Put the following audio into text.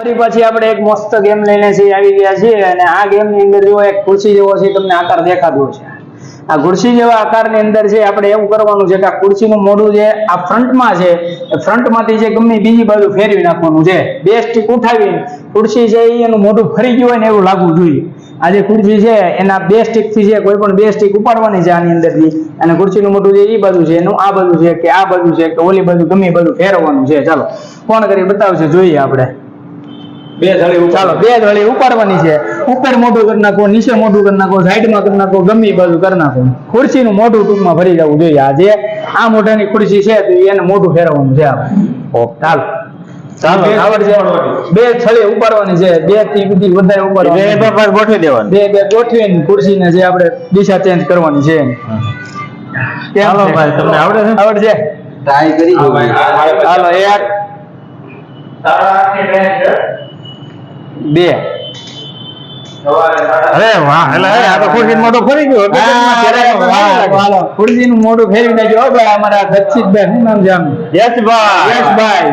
ફરી પછી આપણે એક મસ્ત ગેમ લઈને આવી ગયા છીએ અને આ ગેમની અંદર જો એક ખુરશી જેવો છે તમને આકાર દેખાતો છે. આ ખુરશી જેવા આકારની અંદર છે, આપણે એવું કરવાનું છે કે આ ખુરશીનું મોઢું જે આ ફ્રન્ટમાં છે, એ ફ્રન્ટમાંથી જે ગમે બીજી બાજુ ફેરવી નાખવાનું છે. બે સ્ટીક ઉઠાવીને ખુરશી છે એનું મોઢું ફરી ગયું હોય ને એવું લાગવું જોઈએ. આ જે ખુરશી છે, એના બે સ્ટીકથી છે કોઈ પણ બે સ્ટીક ઉપાડવાની છે આની અંદરથી. અને ખુરશીનું મોઢું જે એ બાજુ છે, એનું આ બાજુ છે, કે આ બાજુ છે, કે ઓલી બાજુ ગમે બાજુ ફેરવવાનું છે. ચાલો, કોણ કરી બતાવશે? જોઈએ આપણે. બે ચાલો બે જોડી ઉપાડવાની છે. ઉપર મોઢું કરી નાખો નીચે મોઢું કરી નાખો સાઈડમાં કરી નાખો ગમે બાજુ કરી નાખો. ખુરશીનું મોઢું ટૂંકમાં ભરી જવું જોઈએ આ જે આ મોઢાની ખુરશી છે તો એને મોઢું ફેરવવાનું છે ચાલો. ચાલો બે આવડ છે. બે છળી ઉપાડવાની છે. બેથી બધી વધારે ઉપાડવાની બે પર ગોઠવી દેવાની. બે બે ગોઠવીને ખુરશીને જે આપણે દિશા ચેન્જ કરવાની છે. ચાલો ભાઈ, તમને આવડે છે? આવડે છે? ટ્રાય કરી હા ભાઈ, આ મારે પછી. ચાલો એક. તારા હાથની ટ્રેન છે. બે. અરે વાહ એટલે આ તો ખુરશી મોઢો ફરી ગયો. ખુરશીનું મોઢું ફેરવી નાખ્યું. ભાઈ અમારા દક્ષિતભાઈ શું નામ છે યશભાઈ. યશભાઈ.